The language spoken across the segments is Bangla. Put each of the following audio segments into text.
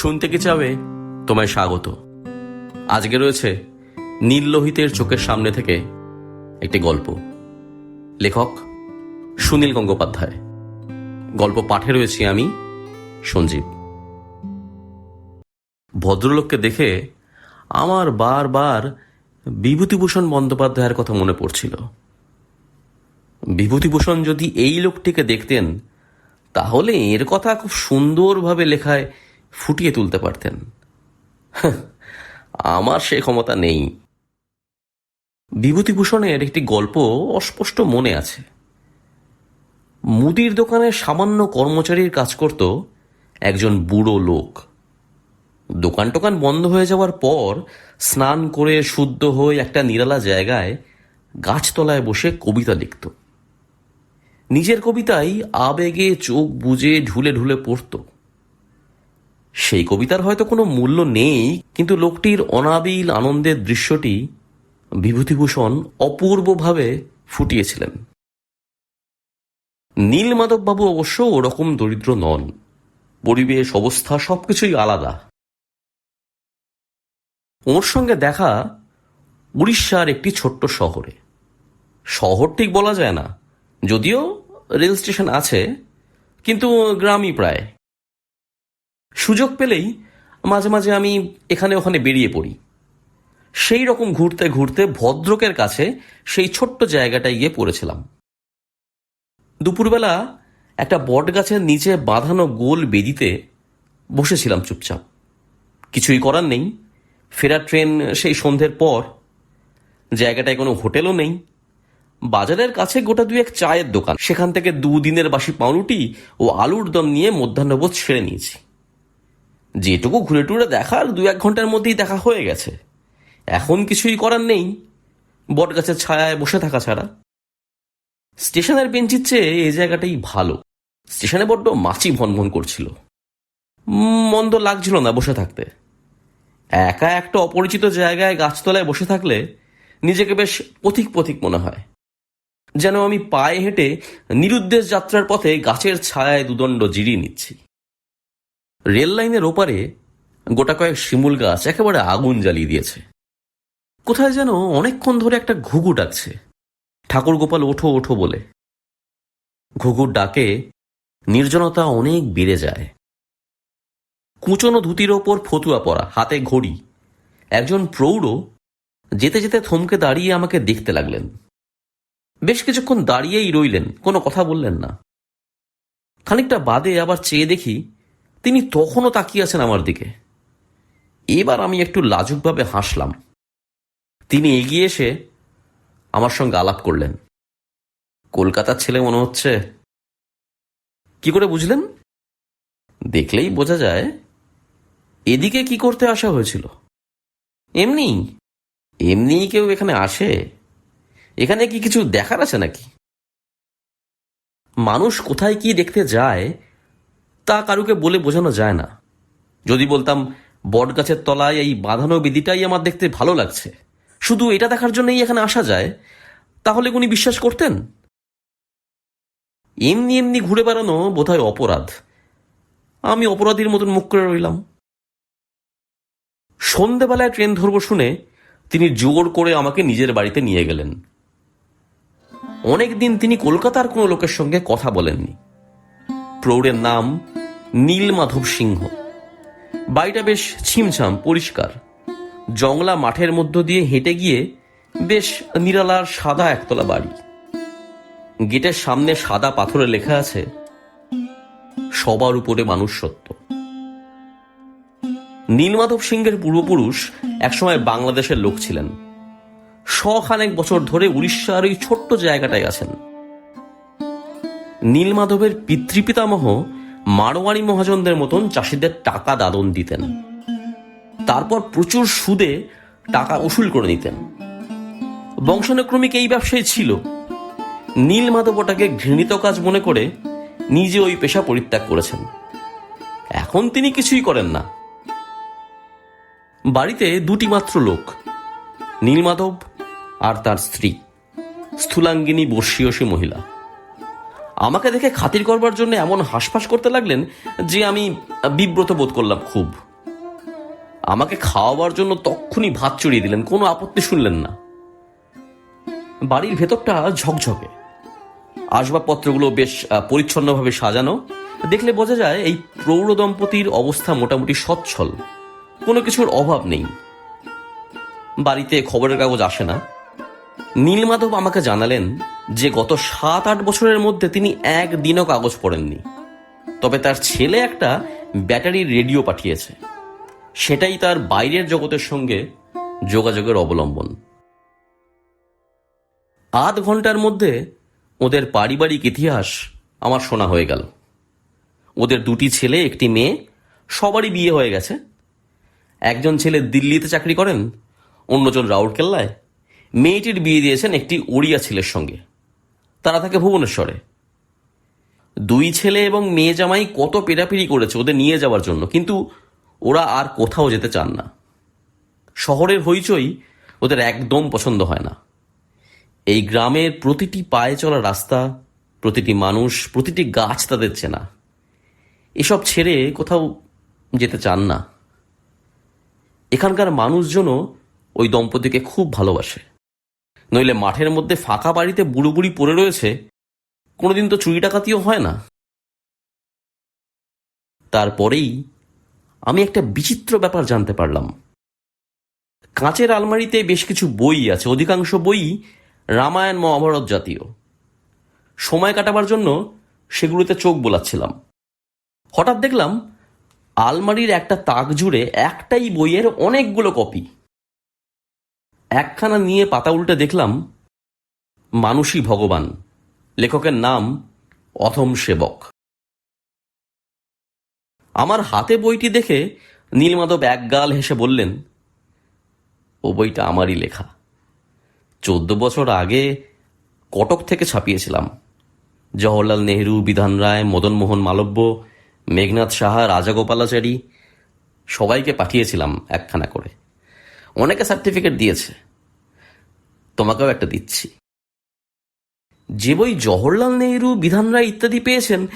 শুনতে কি চাবে? তোমায় স্বাগত। আজকে রয়েছে নীল লোহিতের চোখের সামনে থেকে একটি গল্প। লেখক সুনীল গঙ্গোপাধ্যায়। গল্প পাঠে রয়েছি আমি, সঞ্জীব। ভদ্রলোককে দেখে আমার বারবার বিভূতিভূষণ বন্দ্যোপাধ্যায়ের কথা মনে পড়ছিল। বিভূতিভূষণ যদি এই লোকটিকে দেখতেন, তাহলে এর কথা খুব সুন্দরভাবে লেখায় ফুটিয়ে তুলতে পারতেন। আমার সে ক্ষমতা নেই। বিভূতিভূষণের একটি গল্প অস্পষ্ট মনে আছে। মুদির দোকানে সামান্য কর্মচারীর কাজ করত একজন বুড়ো লোক। দোকান টোকান বন্ধ হয়ে যাওয়ার পর স্নান করে শুদ্ধ হয়ে একটা নিরালা জায়গায় গাছতলায় বসে কবিতা লিখত। নিজের কবিতায় আবেগে চোখ বুজে ঢুলে ঢুলে পড়ত। সেই কবিতার হয়তো কোনো মূল্য নেই, কিন্তু লোকটির অনাবিল আনন্দের দৃশ্যটি বিভূতিভূষণ অপূর্বভাবে ফুটিয়েছিলেন। নীলমাধববাবু অবশ্য ওরকম দরিদ্র নন। পরিবেশ, অবস্থা সবকিছুই আলাদা। ওর সঙ্গে দেখা উড়িষ্যার একটি ছোট্ট শহরে। শহর ঠিক বলা যায় না, যদিও রেল স্টেশন আছে, কিন্তু গ্রামই প্রায়। সুযোগ পেলেই মাঝে মাঝে আমি এখানে ওখানে বেরিয়ে পড়ি। সেই রকম ঘুরতে ঘুরতে ভদ্রকের কাছে সেই ছোট্ট জায়গাটায় গিয়ে পড়েছিলাম। দুপুরবেলা একটা বট গাছের নিচে বাঁধানো গোল বেদিতে বসেছিলাম চুপচাপ। কিছুই করার নেই। ফেরার ট্রেন সেই সন্ধ্যের পর। জায়গাটায় কোনো হোটেলও নেই। বাজারের কাছে গোটা দুয়েক চায়ের দোকান। সেখান থেকে দুদিনের বাসি পাউরুটি ও আলুর দম নিয়ে মধ্যাহ্নবোধ ছেড়ে নিয়েছি। যেটুকু ঘুরে টুরে দেখার দু এক ঘণ্টার মধ্যেই দেখা হয়ে গেছে। এখন কিছুই করার নেই। বট গাছের ছায়ায় বসে থাকা ছাড়া। স্টেশনের বেঞ্চির চেয়ে এই জায়গাটাই ভালো। স্টেশনে বড্ড মাছি ভনভন করছিল। মন্দ লাগছিল না বসে থাকতে। একা একটা অপরিচিত জায়গায় গাছতলায় বসে থাকলে নিজেকে বেশ পথিক পথিক মনে হয়। যেন আমি পায়ে হেঁটে নিরুদ্দেশ যাত্রার পথে গাছের ছায়ায় দুদণ্ড জিরিয়ে নিচ্ছি। রেল লাইনের ওপারে গোটা কয়েক শিমুল গাছ একেবারে আগুন জ্বালিয়ে দিয়েছে। কোথায় যেন অনেকক্ষণ ধরে একটা ঘুঘু ডাকছে। ঠাকুর গোপাল, ওঠো ওঠো বলে। ঘুঘুর ডাকে, নির্জনতা অনেক বেড়ে যায়। কুচনো ধুতির ওপর ফতুয়া পরা, হাতে ঘড়ি। একজন প্রৌঢ় যেতে যেতে থমকে দাঁড়িয়ে আমাকে দেখতে লাগলেন। বেশ কিছুক্ষণ দাঁড়িয়েই রইলেন, কোনো কথা বললেন না। খানিকটা বাদে আবার চেয়ে দেখি তিনি তখনও তাকিয়ে আছেন আমার দিকে। এবার আমি একটু লাজুকভাবে হাসলাম। তিনি এগিয়ে এসে আমার সঙ্গে আলাপ করলেন। কলকাতার ছেলে মনে হচ্ছে। কি করে বুঝলেন? দেখলেই বোঝা যায়, এদিকে কি করতে আসা হয়েছিল। এমনি এমনি কেউ এখানে আসে? এখানে কি কিছু দেখার আছে নাকি? মানুষ কোথায় কি দেখতে যায় তা কারুকে বলে বোঝানো যায় না। যদি বলতাম বট গাছের তলায় এই বাঁধানো বিধিটাই আমার দেখতে ভালো লাগছে, শুধু এটা দেখার জন্যই এখানে আসা যায়, তাহলে উনি বিশ্বাস করতেন? এমনি এমনি ঘুরে বেড়ানো বোধহয় অপরাধ। আমি অপরাধীর মতন মুখ করে রইলাম। সন্ধেবেলায় ট্রেন ধরবো শুনে তিনি জোর করে আমাকে নিজের বাড়িতে নিয়ে গেলেন। অনেকদিন তিনি কলকাতার কোনো লোকের সঙ্গে কথা বলেননি। প্রৌঢ়ের নাম নীলমাধব সিংহ। বাড়িটা বেশ ছিমছাম, পরিষ্কার। জংলা মাঠের মধ্য দিয়ে হেঁটে গিয়ে বেশ নিরালার সাদা একতলা বাড়ি। গেটের সামনে সাদা পাথরে লেখা আছে, সবার উপরে মানুষ সত্য নীলমাধব সিংহের পূর্বপুরুষ একসময় বাংলাদেশের লোক ছিলেন। শখানেক বছর ধরে উড়িষ্যার ওই ছোট্ট জায়গাটায় আছেন। নীলমাধবের পিতৃপিতামহ মারোয়ারি মহাজনদের মতন চাষিদের টাকা দাদন দিতেন। তারপর প্রচুর সুদে টাকা উসুল করে নিতেন। বংশানুক্রমিক এই ব্যবসায় ছিল। নীলমাধব ওটাকে ঘৃণিত কাজ মনে করে নিজে ওই পেশা পরিত্যাগ করেছেন। এখন তিনি কিছুই করেন না। বাড়িতে দুটি মাত্র লোক, নীলমাধব আর তার স্ত্রী, স্থূলাঙ্গিনী বর্ষীয়সী মহিলা। আমাকে দেখে খাতির করবার জন্য এমন হাসফাস করতে লাগলেন যে আমি বিব্রত বোধ করলাম খুব। আমাকে খাওয়াবার জন্য তক্ষুনি ভাত চড়িয়ে দিলেন, কোনো আপত্তি শুনলেন না। বাড়ির ভেতরটা ঝকঝকে। আসবাবপত্রগুলো বেশ পরিচ্ছন্নভাবে সাজানো। দেখলে বোঝা যায় এই প্রৌঢ় দম্পতির অবস্থা মোটামুটি সচ্ছল। কোনো কিছুর অভাব নেই। বাড়িতে খবরের কাগজ আসে না। নীলমাধব আমাকে জানালেন যে গত সাত আট বছরের মধ্যে তিনি একদিনও কাগজ পড়েননি। তবে তার ছেলে একটা ব্যাটারি রেডিও পাঠিয়েছে। সেটাই তার বাইরের জগতের সঙ্গে যোগাযোগের অবলম্বন। আধ ঘণ্টার মধ্যে ওদের পারিবারিক ইতিহাস আমার শোনা হয়ে গেল। ওদের দুটি ছেলে, একটি মেয়ে, সবারই বিয়ে হয়ে গেছে। একজন ছেলে দিল্লিতে চাকরি করেন, অন্যজন রাউরকেল্লায়। মেয়েটির বিয়ে দিয়েছেন একটি ওড়িয়া ছেলের সঙ্গে। তারা থাকে ভুবনেশ্বরে। দুই ছেলে এবং মেয়ে জামাই কত পেরাপিরি করেছে ওদের নিয়ে যাওয়ার জন্য, কিন্তু ওরা আর কোথাও যেতে চান না। শহরের হইচই ওদের একদম পছন্দ হয় না। এই গ্রামের প্রতিটি পায়ে চলা রাস্তা, প্রতিটি মানুষ, প্রতিটি গাছ তাদের চেনা। এসব ছেড়ে কোথাও যেতে চান না। এখানকার মানুষজনও ওই দম্পতিকে খুব ভালোবাসে। নইলে মাঠের মধ্যে ফাঁকা বাড়িতে বুড়ো বুড়ি পড়ে রয়েছে, কোনোদিন তো চুরি ডাকাতিও হয় না। তারপরেই আমি একটা বিচিত্র ব্যাপার জানতে পারলাম। কাঁচের আলমারিতে বেশ কিছু বই আছে, অধিকাংশ বই রামায়ণ মহাভারত জাতীয়। সময় কাটাবার জন্য সেগুলোতে চোখ বোলাচ্ছিলাম। হঠাৎ দেখলাম, আলমারির একটা তাক জুড়ে একটাই বইয়ের অনেকগুলো কপি। একখানা নিয়ে পাতা উল্টে দেখলাম মানুষই ভগবান। লেখকের নাম অথম সেবক। আমার হাতে বইটি দেখে নীলমাধব একগাল হেসে বললেন, ও বইটা আমারই লেখা। চোদ্দ বছর আগে কটক থেকে ছাপিয়েছিলাম। জওহরলাল নেহরু, বিধান রায় মদনমোহন মালব্য, মেঘনাথ সাহা, রাজাগোপালাচারী সবাইকে পাঠিয়েছিলাম একখানা করে। অনেকে সার্টিফিকেট দিয়েছে। তোমাকেও একটা দিচ্ছি। যে বই জওহরলাল নেহরু বিধান রায় ইত্যাদি পেয়েছেন,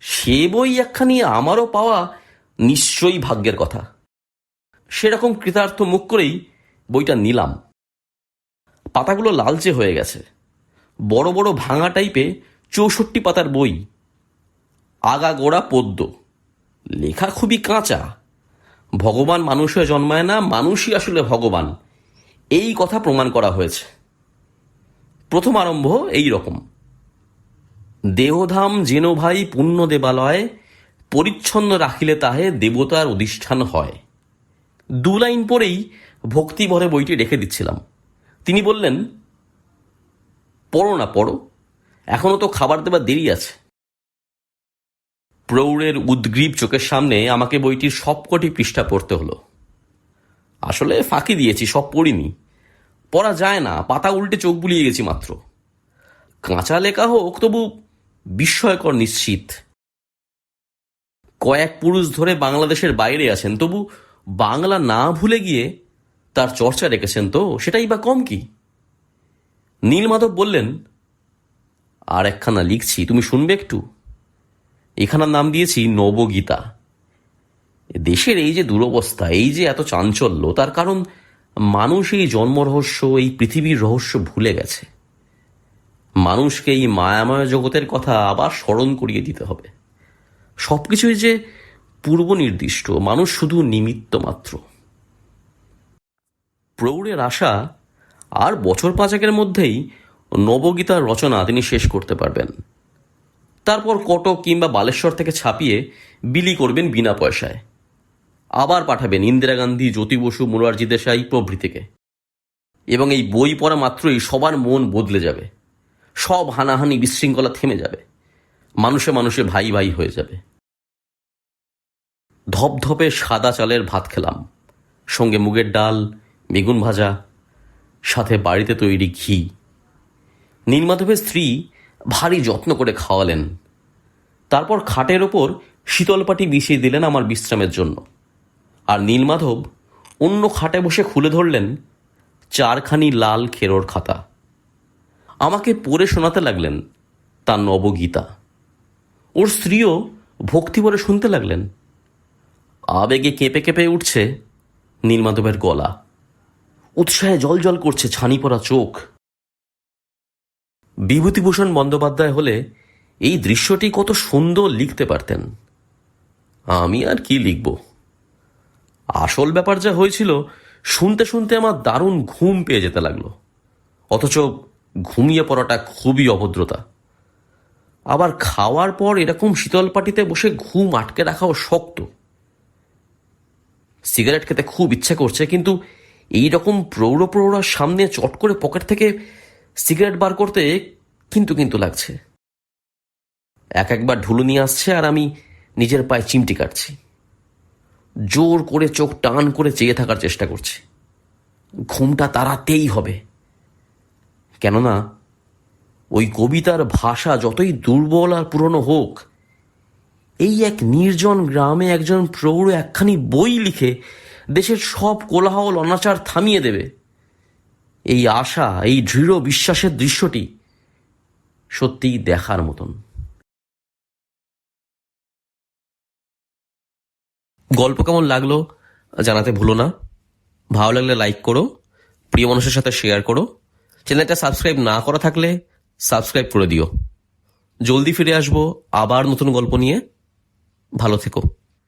সে বই একখানি আমারও পাওয়া নিশ্চয়ই ভাগ্যের কথা। সেরকম কৃতার্থ মুখ করেই বইটা নিলাম। পাতাগুলো লালচে হয়ে গেছে। বড় বড় ভাঙা টাইপে চৌষট্টি পাতার বই। আগা গোড়া পদ্য লেখা খুবই কাঁচা। ভগবান মানুষ হয়ে জন্মায় না, মানুষই আসলে ভগবান। এই কথা প্রমাণ করা হয়েছে। প্রথম আরম্ভ এই রকম দেহধাম যেন ভাই পুণ্য দেবালয়, পরিচ্ছন্ন রাখিলে তাহে দেবতার অধিষ্ঠান হয়। দু লাইন পরেই ভক্তি ভরে বইটি রেখে দিচ্ছিলাম। তিনি বললেন, পড়ো না, পড়ো। এখনও তো খাবার দেবার দেরি আছে। প্রৌঢ়ের উদ্গ্রীব চোখের সামনে আমাকে বইটির সবকটি পৃষ্ঠা পড়তে হলো। আসলে ফাঁকি দিয়েছি, সব পড়িনি। পড়া যায় না, পাতা উল্টে চোখ বুলিয়ে গেছি মাত্র। কাঁচা লেখা হোক, তবু বিস্ময়কর নিশ্চিত। কয়েক পুরুষ ধরে বাংলাদেশের বাইরে আছেন, তবু বাংলা না ভুলে গিয়ে তার চর্চা রেখেছেন তো, সেটাই বা কম কি? নীলমাধব বললেন, আর একখানা লিখছি, তুমি শুনবে একটু? এখানার নাম দিয়েছি নবগীতা। দেশের এই যে দুরবস্থা, এই যে এত চাঞ্চল্য, তার কারণ মানুষ এই জন্ম রহস্য এই পৃথিবীর রহস্য ভুলে গেছে। মানুষকে এই মায়াময় জগতের কথা আবার স্মরণ করিয়ে দিতে হবে। সব কিছুই যে পূর্ব নির্দিষ্ট, মানুষ শুধু নিমিত্ত মাত্র। প্রৌঢ়ের আশা আর বছর পাঁচেকের মধ্যেই নবগীতার রচনা তিনি শেষ করতে পারবেন। তারপর কটক কিংবা বালেশ্বর থেকে ছাপিয়ে বিলি করবেন বিনা পয়সায়। আবার পাঠাবেন ইন্দিরা গান্ধী, জ্যোতি বসু, মুরারজি দেশাই প্রভৃতিকে। এবং এই বই পড়া মাত্রই সবার মন বদলে যাবে। সব হানাহানি বিশৃঙ্খলা থেমে যাবে। মানুষে মানুষে ভাই ভাই হয়ে যাবে। ধপধপে সাদা চালের ভাত খেলাম। সঙ্গে মুগের ডাল, বেগুন ভাজা, সাথে বাড়িতে তৈরি ঘি। নীলমাধবের স্ত্রী ভারী যত্ন করে খাওয়ালেন। তারপর খাটের ওপর শীতলপাটি বিছিয়ে দিলেন আমার বিশ্রামের জন্য। আর নীলমাধব অন্য খাটে বসে খুলে ধরলেন, চারখানি লাল খেরোর খাতা। আমাকে পড়ে শোনাতে লাগলেন তার নবগীতা। ওর স্ত্রীও ভক্তি ভরে শুনতে লাগলেন। আবেগে কেঁপে কেঁপে উঠছে নীলমাধবের গলা। উৎসাহে জল জল করছে ছানি পড়া চোখ। বিভূতিভূষণ বন্দ্যোপাধ্যায় হলে এই দৃশ্যটি কত সুন্দর লিখতে পারতেন। আমি আর কি লিখব? আসল ব্যাপার যা হয়েছিল, শুনতে শুনতে আমার দারুণ ঘুম পেয়ে যেতে লাগল। অথচ ঘুমিয়ে পড়াটা খুবই অভদ্রতা। আবার খাওয়ার পর এরকম শীতল পাটিতে বসে ঘুম আটকে রাখাও শক্ত। সিগারেট খেতে খুব ইচ্ছে করছে, কিন্তু এই রকম প্রৌঢ় প্রৌঢ়ার সামনে চট করে পকেট থেকে সিগারেট বার করতে কিন্তু কিন্তু লাগছে। এক একবার ঢুলু নিয়ে আসছে আর আমি নিজের পায়ে চিমটি কাটছি। জোর করে চোখ টান করে চেয়ে থাকার চেষ্টা করছি। ঘুমটা তাড়াতেই হবে। কেননা ওই কবিতার ভাষা যতই দুর্বল আর পুরনো হোক, এই এক নির্জন গ্রামে একজন প্রৌঢ় একখানি বই লিখে দেশের সব কোলাহল, অনাচার থামিয়ে দেবে। এই আশা, এই দৃঢ় বিশ্বাসের দৃশ্যটি সত্যিই দেখার মতন। গল্প কেমন লাগল জানাতে ভুলো না। ভালো লাগলে লাইক করো, প্রিয় মানুষের সাথে শেয়ার করো। চ্যানেলটা সাবস্ক্রাইব না করা থাকলে সাবস্ক্রাইব করে দিও। জলদি ফিরে আসব আবার নতুন গল্প নিয়ে। ভালো থেকো।